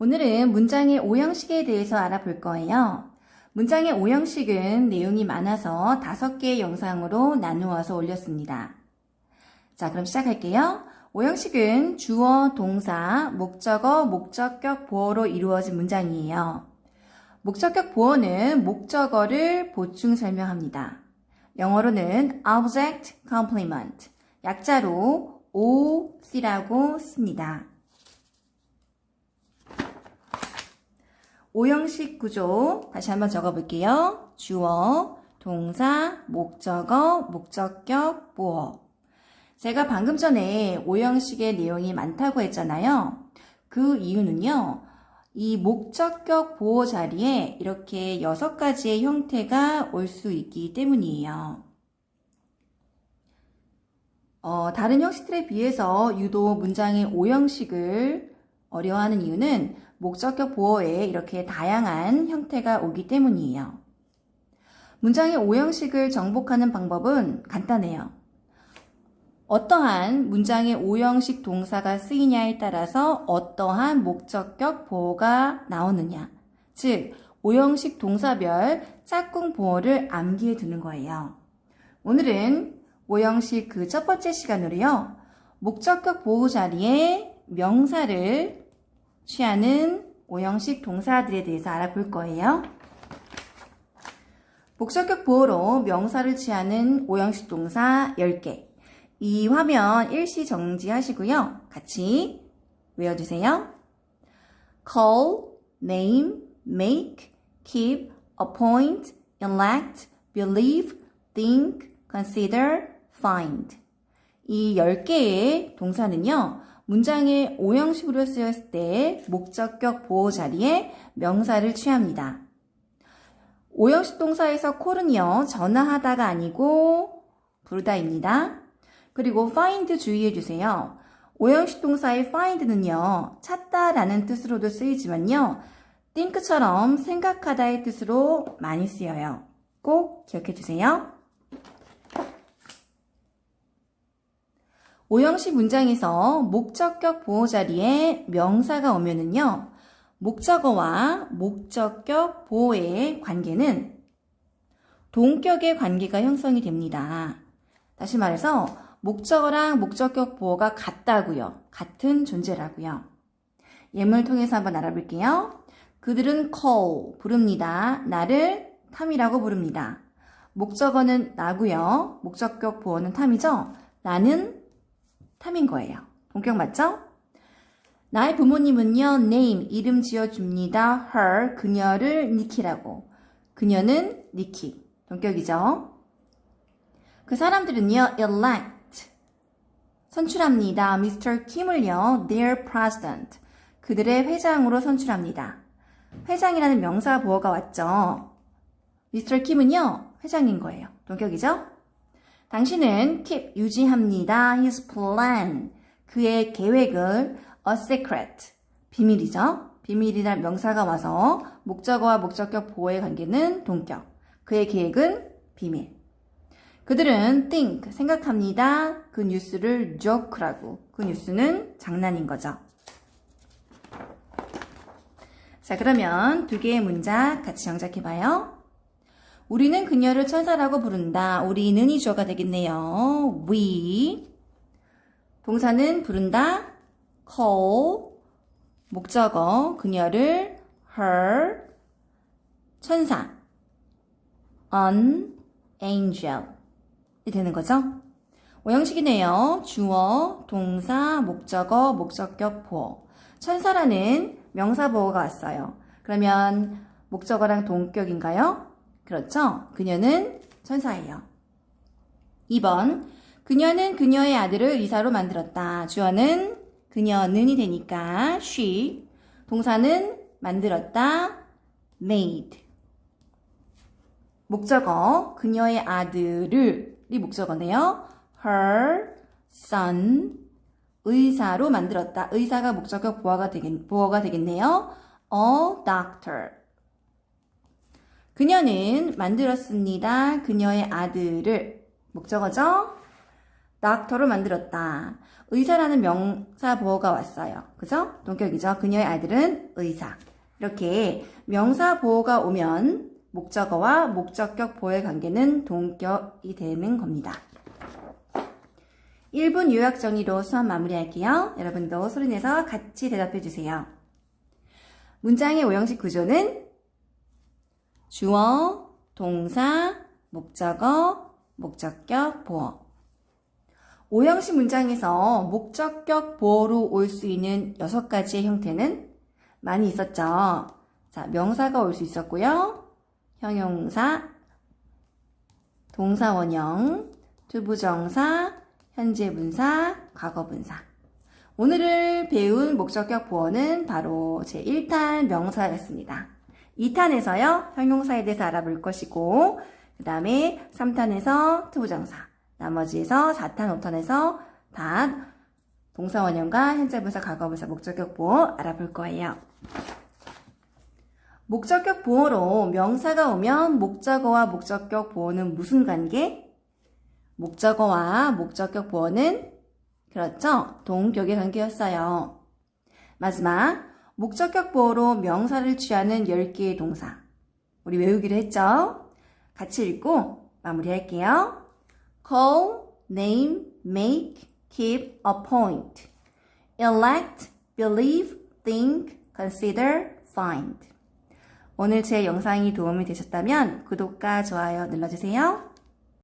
오늘은 문장의 오형식에 대해서 알아볼 거예요. 문장의 오형식은 내용이 많아서 다섯 개의 영상으로 나누어서 올렸습니다. 자, 그럼 시작할게요. 오형식은 주어, 동사, 목적어, 목적격, 보어로 이루어진 문장이에요. 목적격 보어는 목적어를 보충 설명합니다. 영어로는 object complement, 약자로 OC라고 씁니다. 오형식 구조 다시 한번 적어볼게요. 주어, 동사, 목적어, 목적격, 보어. 제가 방금 전에 오형식의 내용이 많다고 했잖아요. 그 이유는요. 이 목적격 보호 자리에 이렇게 여섯 가지의 형태가 올 수 있기 때문이에요. 어, 다른 형식들에 비해서 유독 문장의 오형식을 어려워하는 이유는 목적격 보호에 이렇게 다양한 형태가 오기 때문이에요. 문장의 오형식을 정복하는 방법은 간단해요. 어떠한 문장의 오형식 동사가 쓰이냐에 따라서 어떠한 목적격 보호가 나오느냐. 즉, 오형식 동사별 짝꿍 보호를 암기해 두는 거예요. 오늘은 오형식 그 첫 번째 시간으로요. 목적격 보호 자리에 명사를 취하는 오형식 동사들에 대해서 알아볼 거예요. 목적격 보호로 명사를 취하는 오형식 동사 10개. 이 화면 일시 정지하시고요. 같이 외워주세요. call, name, make, keep, appoint, elect, believe, think, consider, find. 이 10개의 동사는요, 문장의 오형식으로 쓰였을 때 목적격 보호 자리에 명사를 취합니다. 오형식 동사에서 call은요, 전화하다가 아니고 부르다입니다. 그리고 find 주의해 주세요. 오형식 동사의 find는요, 찾다 라는 뜻으로도 쓰이지만요, think처럼 생각하다의 뜻으로 많이 쓰여요. 꼭 기억해 주세요. 오형식 문장에서 목적격 보호 자리에 명사가 오면은요, 목적어와 목적격 보호의 관계는 동격의 관계가 형성이 됩니다. 다시 말해서 목적어랑 목적격 보호가 같다고요. 같은 존재라고요. 예문을 통해서 한번 알아볼게요. 그들은 call 부릅니다. 나를 탐이라고 부릅니다. 목적어는 나고요. 목적격 보호는 탐이죠. 나는 탐인 거예요. 본격 맞죠? 나의 부모님은요, name, 이름 지어줍니다. her, 그녀를 니키라고. 그녀는 니키. 동격이죠. 그 사람들은요, elect, 선출합니다. Mr. Kim을요, their president, 그들의 회장으로 선출합니다. 회장이라는 명사 보어가 왔죠. Mr. Kim은요, 회장인 거예요. 동격이죠? 당신은 keep 유지합니다. His plan. 그의 계획을 a secret. 비밀이죠. 비밀이란 명사가 와서 목적어와 목적격 보호의 관계는 동격. 그의 계획은 비밀. 그들은 think 생각합니다. 그 뉴스를 joke라고. 그 뉴스는 장난인 거죠. 자, 그러면 두 개의 문장 같이 정작해 봐요. 우리는 그녀를 천사라고 부른다. 우리는 이 주어가 되겠네요. We. 동사는 부른다. call. 목적어. 그녀를 her. 천사. an angel. 이 되는 거죠? 오형식이네요. 주어, 동사, 목적어, 목적격, 보어. 천사라는 명사 보어가 왔어요. 그러면 목적어랑 동격인가요? 그렇죠? 그녀는 천사예요. 2번. 그녀는 그녀의 아들을 의사로 만들었다. 주어는 그녀는이 되니까 she. 동사는 만들었다. made. 목적어. 그녀의 아들을 이 목적어네요. her son 의사로 만들었다. 의사가 목적격 보어가 되겠, 되겠네요. a doctor. 그녀는 만들었습니다. 그녀의 아들을 목적어죠. doctor를 만들었다. 의사라는 명사 보어가 왔어요. 그죠? 동격이죠. 그녀의 아들은 의사. 이렇게 명사 보어가 오면 목적어와 목적격 보어의 관계는 동격이 되는 겁니다. 1분 요약 정리로 수업 마무리할게요. 여러분도 소리내서 같이 대답해 주세요. 문장의 오형식 구조는 주어, 동사, 목적어, 목적격, 보어. 오형식 문장에서 목적격 보어로 올 수 있는 여섯 가지의 형태는 많이 있었죠. 자, 명사가 올 수 있었고요. 형용사, 동사 원형, 투부정사, 현재 분사, 과거 분사. 오늘을 배운 목적격 보어는 바로 제 1탄 명사였습니다. 2탄에서요, 형용사에 대해서 알아볼 것이고, 그 다음에 3탄에서 투부정사, 나머지에서 4탄, 5탄에서 다 동사 원형과 현재 분사, 과거 분사, 목적격 보어 알아볼 거예요. 목적격 보어로 명사가 오면 목적어와 목적격 보어는 무슨 관계? 목적어와 목적격 보어는 그렇죠. 동격의 관계였어요. 마지막 목적격 보어로 명사를 취하는 10개의 동사. 우리 외우기로 했죠? 같이 읽고 마무리할게요. call, name, make, keep, appoint. elect, believe, think, consider, find. 오늘 제 영상이 도움이 되셨다면 구독과 좋아요 눌러주세요.